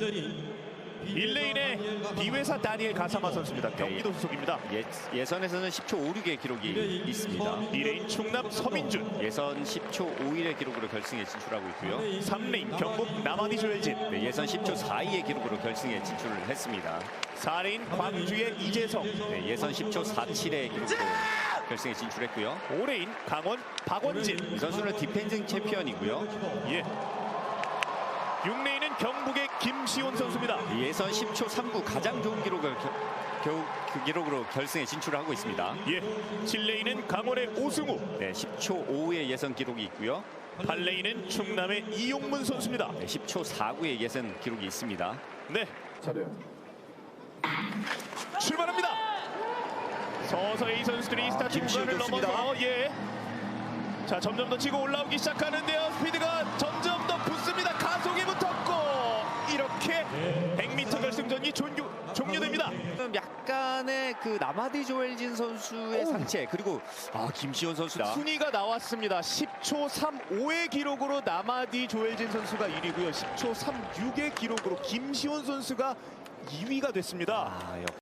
1레인의 비회사 다니엘 가사마 선수입니다. 경기도 소속입니다. 예, 예선에서는 10초 56의 기록이 있습니다. 2레인 충남 서민준, 예선 10초 51의 기록으로 결승에 진출하고 있고요. 3레인 경북 남아디 조엘진, 네, 예선 10초 42의 기록으로 결승에 진출을 했습니다. 4레인 광주의 이재성, 네, 예선 10초 47의 기록으로 결승에 진출했고요. 5레인 강원 박원진, 이 선수는 디펜딩 챔피언이고요. 예. 6레인은 경북의 김시온 선수입니다. 예선 10초 39 가장 좋은 기록을 겨, 겨우 그 기록으로 결승에 진출하고 있습니다. 예. 7레인은 강원의 오승우, 네, 10초 5의 예선 기록이 있고요. 8레인은 충남의 이용문 선수입니다. 네, 10초 49의 예선 기록이 있습니다. 네. 출발합니다. 서서히 이 선수들이 스타트 김시우 구간을. 넘어서 예. 자 점점 더 치고 올라오기 시작하는데요. 스피드가 점점 더 붙습니다. 가속이 붙었고 이렇게 100m 결승전이 종료, 지금 약간의 그 나마디 조엘진 선수의 상체 그리고 아 김시현 선수다. 순위가 나왔습니다. 10초 35의 기록으로 나마디 조엘진 선수가 1위고요. 10초 36의 기록으로 김시원 선수가 2위가 됐습니다. 아, 역-